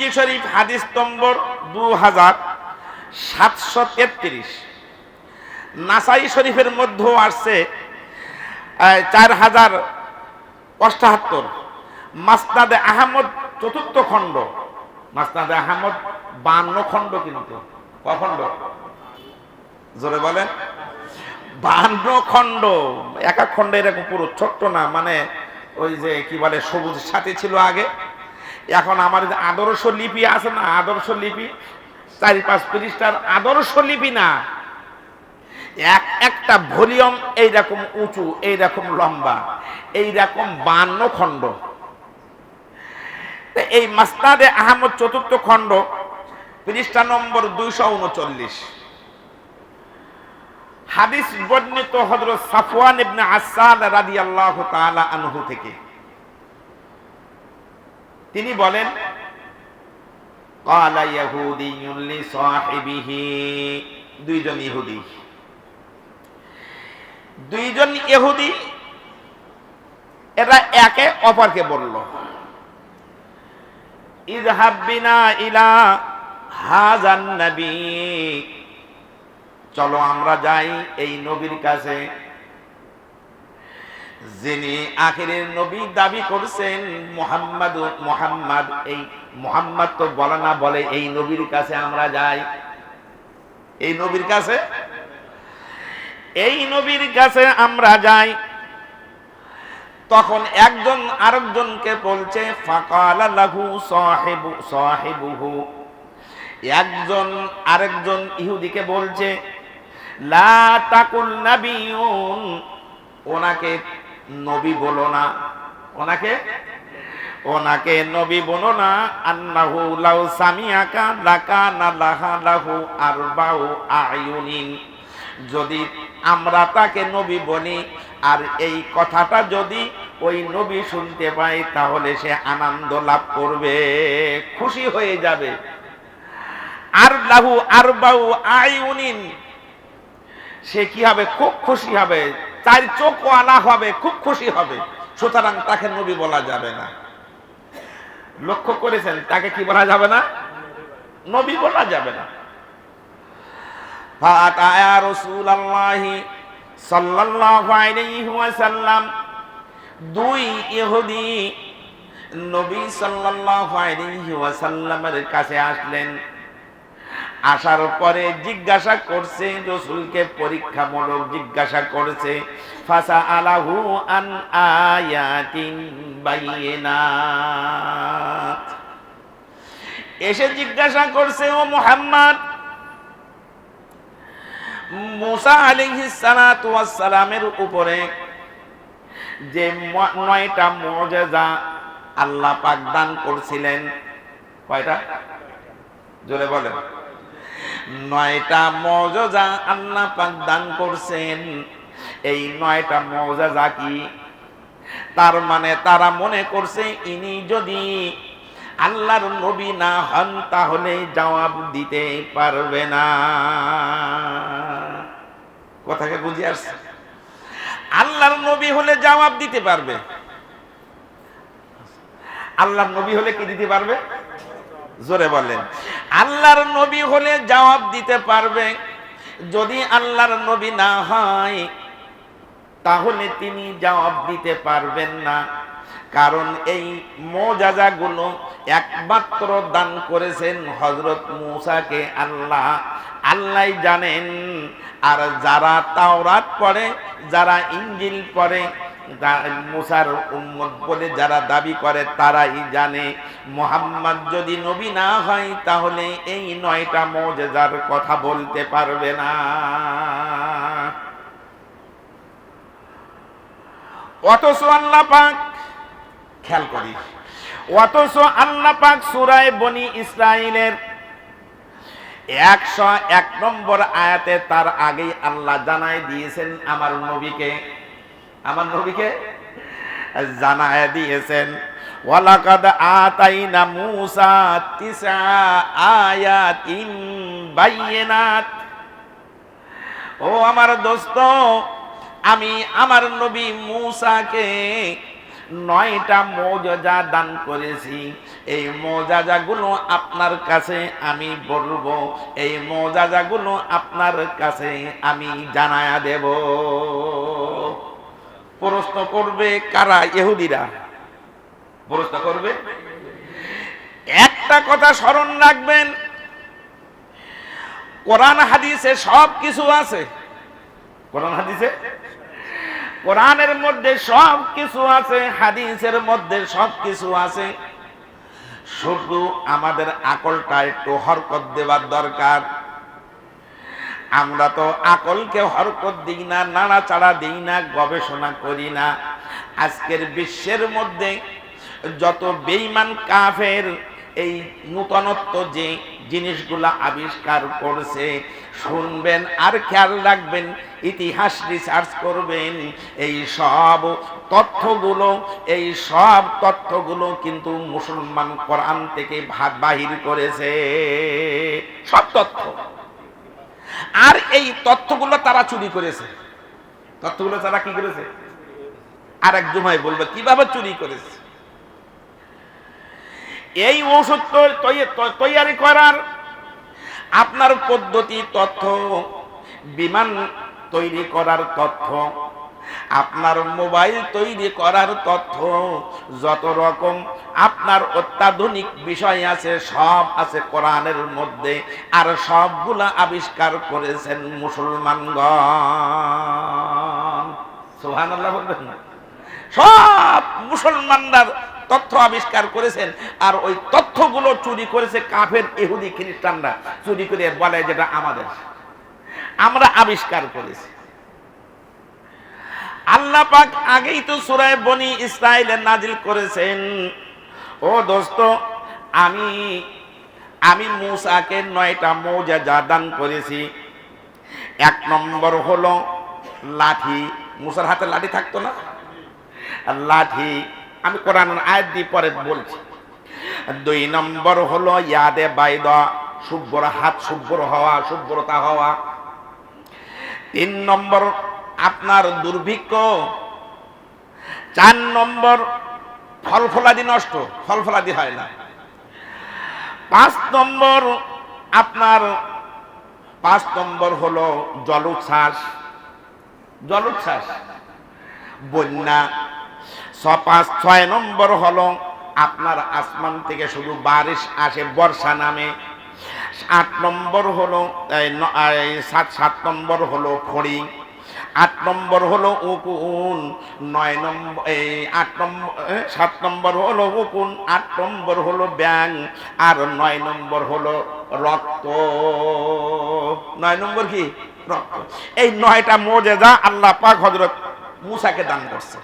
তিরমিজি শরীফ, হাদিস নম্বর দু হাজার সাতশো তেত্রিশ। নাসাই শরীফের মধ্যেও আসছে চার হাজার অষ্টাহাত্তর। মাস্তাদে আহমদ চতুর্থ খণ্ড। মাস্তাদে আহমদ বান্ন খণ্ড কিন্তু। কখণ্ড জোরে বলেন। বান্ন খণ্ড। এক এক খণ্ড এরকম পুরো, ছোট্ট না মানে ওই যে কি বলে, সবুজ সাথী ছিল আগে। এখন আমার আদর্শ লিপি আছে না, আদর্শ লিপি, চারি পাঁচ পৃষ্ঠার আদর্শ লিপি না। এক একটা ভলিউম এইরকম উঁচু, এইরকম লম্বা, এইরকম বান্ন খণ্ড। এই মাস্তাদে আহমদ চতুর্থ খণ্ড, পৃষ্ঠা নম্বর দুইশো উনচল্লিশ। হাদিস বর্ণিত হযরত সাফওয়ান ইবনে আসাদ রাদিয়াল্লাহু তাআলা আনহু থেকে। তিনি বলেন দুইজন ইহুদি। দুইজন ইহুদি, এরা একে অপরকে বলল ইজহাবিনা ইলা হাজান নবী চলো আমরা যাই এই নবীর কাছে যিনি আখিরের নবী দাবি করছেন, মোহাম্মদ মোহাম্মদ, এই মোহাম্মদ তো বলে না, বলে এই নবীর কাছে আমরা যাই। এই নবীর কাছে? এই নবীর কাছে আমরা যাই। তখন একজন আরেকজনকে বলছে, ফাকালা লাহু সাহেবু, সাহেবুহু। একজন আরেকজন ইহুদিকে বলছে, লা তাকুল ওনাকে নবী বলো না। ওনাকে? ওনাকে নবী বলো না। আন্নাহু লাউ সামিয়াকা লাকানা লাহা লাহু আরবাউ আয়ুনিন। যদি আমরা তাকে নবী বলি, আর এই কথাটা যদি ওই নবী শুনতে পাই তাহলে সে আনন্দ লাভ করবে, খুশি হয়ে যাবে। আর লাহু আর বাউ আইউনিন সে কি হবে? খুব খুশি হবে। চার চোখ আলা হবে, খুব খুশি হবে। সুতরাং তাকে নবী বলা যাবে না। লক্ষ্য করেছেন, তাকে কি বলা যাবে না? নবী বলা যাবে না। ফাতায়া সাল্লাল্লাহু আলাইহি ওয়াসাল্লাম, দুই ইহুদি নবী সাল্লাল্লাহু আলাইহি ওয়াসাল্লামের কাছে আসলেন। আসার পরে জিজ্ঞাসা করছে, রসুলকে পরীক্ষামূলক জিজ্ঞাসা করছে ফাসা আলাহু আন আয়াতিন বাইয়িনাত এসে জিজ্ঞাসা করছে, ও মুহাম্মদ, মুসা আলাইহিস সালাতু ওয়াস সালামের উপরে যে নয়টা মুজিজা আল্লাহ পাক দান করছিলেন, কয়টা? জোরে বলেন। নয়টা মজা আল্লাহ পাক দান করছেন। এই নয়টা মজা কি? তার মানে তারা মনে করছে, ইনি যদি আল্লাহর নবী না হন, তাহলে জবাব দিতে পারবে না। কথাকে বুঝে আসছে? আল্লাহর নবী হলে জবাব দিতে পারবে। আল্লাহর নবী হলে কি দিতে পারবে? জোরে বলেন। আল্লাহর নবী হলে জবাব দিতে পারবে। যদি আল্লাহর নবী না হয়, তাহলে তিনি জবাব দিতে পারবেন না। কারণ এই মোজাজাগুলো একমাত্র দান করেছেন হজরত মুসাকে আল্লাহ। আল্লাহ জানেন, আর যারা তাওরাত পড়ে, যারা ইঞ্জিল পড়ে মুসার উম্মত বলে যারা দাবি করে তারাই জানে। মোহাম্মদ যদি নবী না হয়, তাহলে এই নয়টা মজেজার কথা বলতে পারবে না। অথচ আল্লাহ পাক খেয়াল করি অথচ আল্লাহ পাক সুরায় বনি ইসরাইলের একশো এক নম্বর আয়াতে তার আগেই আল্লাহ জানাই দিয়েছেন, আমার নবীকে আমার নবীকে? জানায় দিয়েছেন, ওয়ালাকাদ আতাইনা মূসা তিসা আয়াতিন বাইয়িনাত। ও আমার দোস্ত, আমি আমার নবী মূসাকে নয়টা মৌজাজা দান করেছি। এই মৌজাজাগুলো আপনার কাছে আমি বলব, এই মৌজাজাগুলো আপনার কাছে আমি জানায়া দেব। প্রশ্ন করবে কারা? ইহুদিরা। প্রশ্ন করবে? একটা কথা স্মরণ রাখবেন, কোরআন হাদিসে সব কিছু আছে। কোরআন হাদিসে? কোরআনের মধ্যে সব কিছু আছে, হাদিসের মধ্যে সব কিছু আছে। শুধু আমাদের আকলটা একটু হরকত দেওয়ার দরকার। আমরা তো আকলকে হরকত দিই না, নাড়াচাড়া দিই না, গবেষণা করি না। আজকের বিশ্বের মধ্যে যত বেইমান কাফের, এই নূতনত্ব যে জিনিসগুলা আবিষ্কার করছে, শুনবেন আর খেয়াল রাখবেন, ইতিহাস রিসার্চ করবেন, এই সব তথ্যগুলো, এই সব তথ্যগুলো কিন্তু মুসলমান কোরআন থেকে ভাগ বাহির করেছে। সব তথ্য। আর এই তথ্যগুলো তারা চুরি করেছে। তথ্যগুলো তারা কি করেছে? আর এক জুমায় বলবে, কীভাবে চুরি করেছে? এই ঔষধ তৈয়ারি করার আপনার পদ্ধতি, তথ্য, বিমান তৈরি করার তথ্য আপনার মোবাইল তৈরি করার তথ্য, যত রকম আপনার অত্যাধুনিক বিষয় আছে, সব আছে কোরআনের মধ্যে, আর সবগুলা আবিষ্কার করেছেন মুসলমানগণ। সোহান আল্লাহ বলবেন না? সব মুসলমানরা তথ্য আবিষ্কার করেছেন, আর ওই তথ্যগুলো চুরি করেছে কাফের, ইহুদি, খ্রিস্টানরা। চুরি করে বলে যেটা আমাদের। আমরা আবিষ্কার করেছি। আল্লাহ পাক আগেই তো সুরায় বনি ইসরায়েলের নাজিল করেছেন। ও দোস্ত, আমি আমি মূসাকে নয়টা মৌজা দান করেছি। এক নম্বর হলো লাঠি, মুসার হাতে লাঠি থাকতো না? লাঠি, আমি কোরআন আয়াত দিয়ে পরে বলছি। দুই নম্বর হলো ইয়াদে বাইদ শুভ্র হাত শুভ্র হওয়া শুভ্রতা হওয়া। তিন নম্বর আপনার দুর্ভিক্ষ। চার নম্বর ফল ফলাদি নষ্ট ফল ফলাদি হয় না। পাঁচ নম্বর, আপনার পাঁচ নম্বর হলো জলোচ্ছ্বাস। জলোচ্ছ্বাস। বন্যা। ছ পাঁচ, ছয় নম্বর হলো আপনার আসমান থেকে শুধু বারিশ আসে, বর্ষা নামে। আট নম্বর হলো সাত সাত নম্বর হলো ফড়ি আট নম্বর হলো উকুন, নয় নম্বর, এই আট নম্বর সাত নম্বর হলো উকুন, আট নম্বর হলো ব্যাং আর নয় নম্বর হলো রক্ত। নয় নম্বর কি? রক্ত। এই নয়টা মোজেজা আল্লাহ পাক হজরত মুসাকে দান করছে।